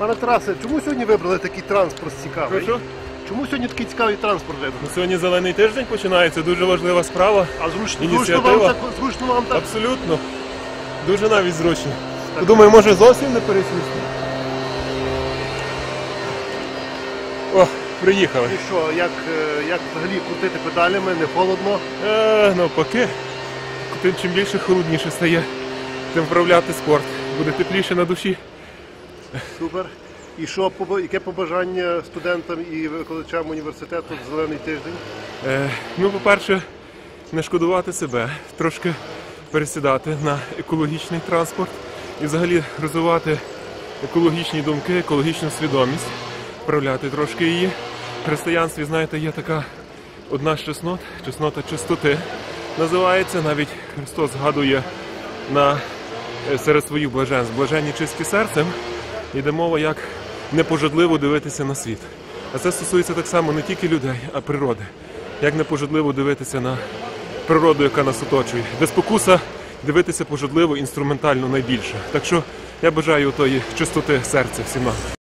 Пане Тарасе, чому сьогодні вибрали такий транспорт цікавий? Прошу? Чому сьогодні такий цікавий транспорт вибрали? Ну, Сьогодні зелений тиждень починається, дуже важлива справа. А зручно, зручно вам так, зручно вам так. Абсолютно. Дуже навіть зручно. Думаю, може зовсім не пересісти. О, приїхали. І що, як, е, як взагалі крутити педалями, не холодно? Е, навпаки, тим чим більше холодніше стає, тим вправляти спорт. Буде тепліше на душі. Супер. І що, яке побажання студентам і викладачам університету в зелений тиждень? Е, ну, по-перше, не шкодувати себе, трошки пересідати на екологічний транспорт і взагалі розвивати екологічні думки, екологічну свідомість, вправляти трошки її. В християнстві, знаєте, є така одна з чеснот, чеснота чистоти називається. Навіть Христос згадує на е, серед своїх блаженств, блаженні чисті серцем, йде мова, як непожадливо дивитися на світ. А це стосується так само не тільки людей, а природи. Як непожадливо дивитися на природу, яка нас оточує. Де спокуса дивитися пожадливо, інструментально найбільше. Так що я бажаю тої чистоти серця всім нам.